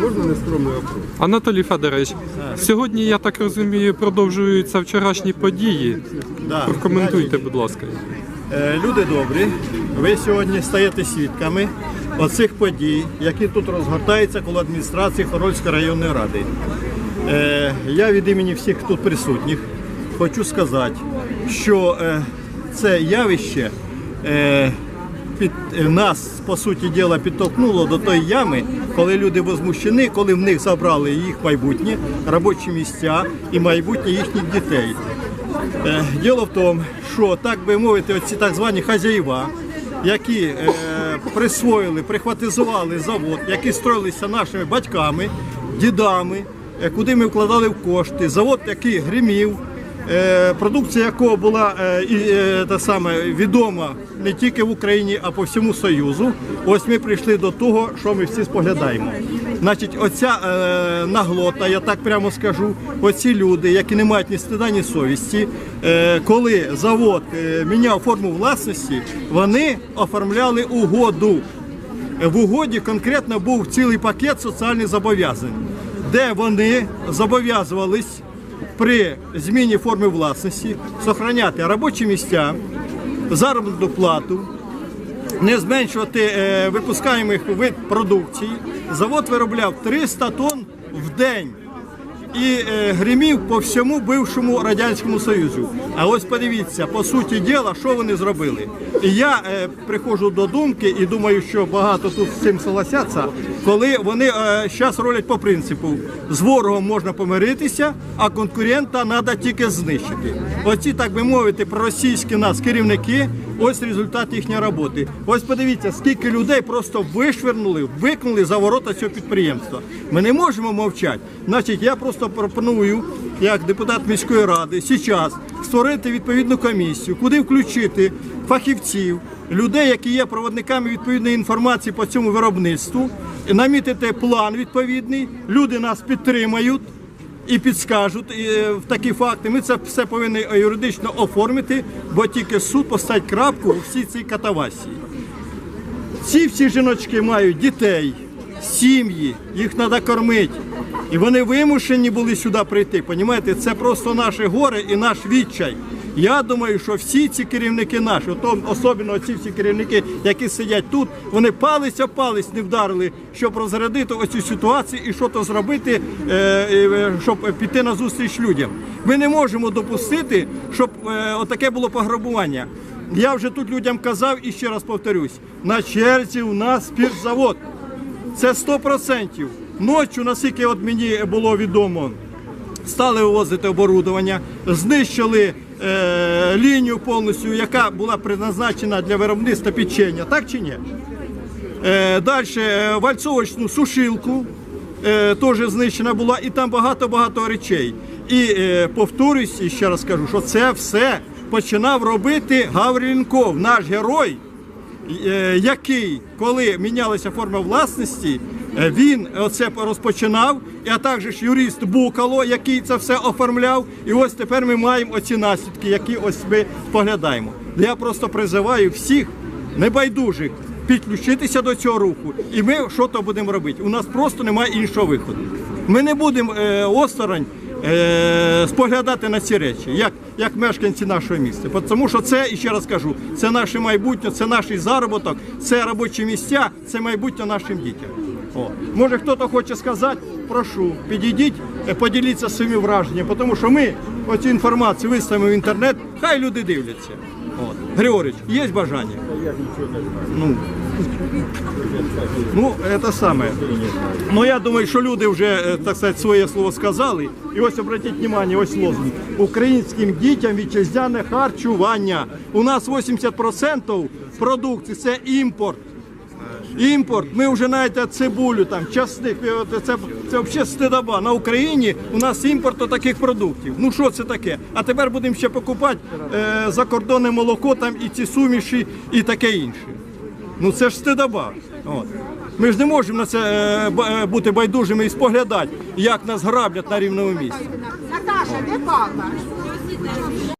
Можна нескромний вопрос? Анатолій Федорович, сьогодні, я так розумію, продовжуються вчорашні події. Да. Прокоментуйте, будь ласка. Е, Люди добрі, ви сьогодні стаєте свідками оцих подій, які тут розгортаються коло адміністрації Хорольської районної ради. Е, Я від імені всіх тут присутніх хочу сказати, що е, це явище е, під е, нас, по суті діла, підтолкнуло до тої ями, коли люди возмущені, коли в них забрали їх майбутнє, робочі місця і майбутнє їхніх дітей. Е, Діло в тому, що так би мовити, оці так звані хазяїва, які е, присвоїли, прихватизували завод, які строїлися нашими батьками, дідами, е, куди ми вкладали в кошти, завод, який гримів, продукція якого була е, е, та саме відома не тільки в Україні, а по всьому Союзу. Ось ми прийшли до того, що ми всі споглядаємо. Значить, оця е, наглота, я так прямо скажу, оці люди, які не мають ні стида, ні совісті, е, коли завод е, міняв форму власності, вони оформляли угоду. Е, В угоді конкретно був цілий пакет соціальних зобов'язань, де вони зобов'язувались при зміні форми власності зберігати робочі місця, заробітну плату, не зменшувати е, випускаємих вид продукції. Завод виробляв 300 тонн в день і е, гримів по всьому бившому радянському союзу. А ось подивіться, по суті діла, що вони зробили. І я е, приходжу до думки і думаю, що багато тут з цим согласяться, коли вони зараз роблять по принципу: з ворогом можна помиритися, а конкурента треба тільки знищити. Оці, так би мовити, проросійські нас керівники. Ось результат їхньої роботи. Ось подивіться, скільки людей просто вишвернули, викинули за ворота цього підприємства. Ми не можемо мовчати. Значить, я просто пропоную, як депутат міської ради, зараз створити відповідну комісію, куди включити фахівців, людей, які є проводниками відповідної інформації по цьому виробництву, намітити план відповідний. Люди нас підтримають і підскажуть е, в такі факти. Ми це все повинні юридично оформити, бо тільки суд поставить крапку у всій цій катавасії. Ці всі жіночки мають дітей, сім'ї, їх треба кормити. І вони вимушені були сюди прийти. Понімаєте, це просто наше горе і наш відчай. Я думаю, що всі ці керівники наші, особливо ці всі керівники, які сидять тут, вони палець о палець не вдарили, щоб розрядити оцю ситуацію і що то зробити, е, е, щоб піти на зустріч людям. Ми не можемо допустити, щоб е, отаке було пограбування. Я вже тут людям казав і ще раз повторюсь: на черзі у нас спіртзавод. Це 100%. Ночі, наскільки от мені було відомо, стали вивозити оборудовання, знищили е, лінію повністю, яка була призначена для виробництва печення, так чи ні? Е, Далі е, вальцовочну сушилку теж знищена була, і там багато-багато речей. І е, повторюсь, і ще раз кажу, що це все починав робити Гавріленков, наш герой, який, коли мінялася форма власності, він це розпочинав, а також юрист Букало, який це все оформляв. І ось тепер ми маємо оці наслідки, які ось ми споглядаємо. Я просто призиваю всіх небайдужих підключитися до цього руху, і ми що то будемо робити. У нас просто немає іншого виходу. Ми не будемо е, осторонь е, споглядати на ці речі, як, як мешканці нашого міста. Тому що це, і ще раз кажу, це наше майбутнє, це наш заробіток, це робочі місця, це майбутнє нашим дітям. О. Може хтось хоче сказати, прошу, підійдіть, е, поділіться своїми враженнями, тому що ми оцю інформацію виставимо в інтернет, хай люди дивляться. От. Григорич, є бажання? Ну, ну, це саме. Ну, я думаю, що люди вже, е, так сказати, своє слово сказали. І ось обратіть увагу, ось лозунг. Українським дітям вітчизняне харчування. У нас 80% продукції це імпорт. Імпорт, ми вже навіть цибулю, там, часник, е, це, це взагалі стидоба. На Україні у нас імпорту таких продуктів. Ну що це таке? А тепер будемо ще покупати е, закордонне молоко там і ці суміші і таке інше. Ну це ж стидоба. От. Ми ж не можемо на це е, е, бути байдужими і споглядати, як нас граблять на рівному місці. Наташа, де папа?